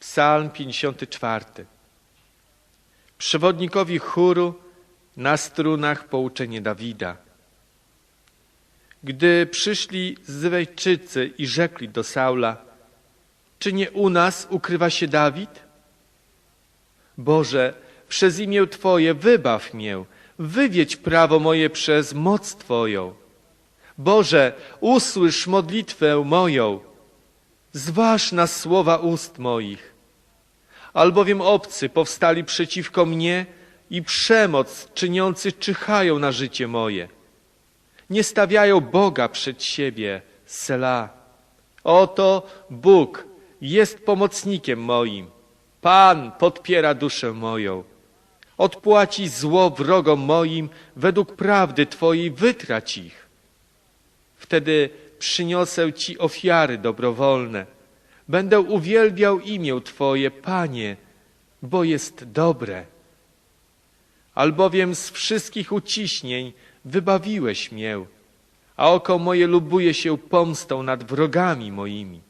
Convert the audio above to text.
Psalm 54. Przewodnikowi chóru na strunach pouczenie Dawida. Gdy przyszli Zywejczycy i rzekli do Saula, czy nie u nas ukrywa się Dawid? Boże, przez imię Twoje wybaw mię, wywiedź prawo moje przez moc Twoją. Boże, usłysz modlitwę moją, zważ na słowa ust moich. Albowiem obcy powstali przeciwko mnie i przemoc czyniący czyhają na życie moje. Nie stawiają Boga przed siebie, Sela. Oto Bóg jest pomocnikiem moim. Pan podpiera duszę moją. Odpłaci zło wrogom moim, według prawdy Twojej wytrać ich. Wtedy przyniosę Ci ofiary dobrowolne. Będę uwielbiał imię Twoje, Panie, bo jest dobre. Albowiem z wszystkich uciśnień wybawiłeś mię, a oko moje lubuje się pomstą nad wrogami moimi.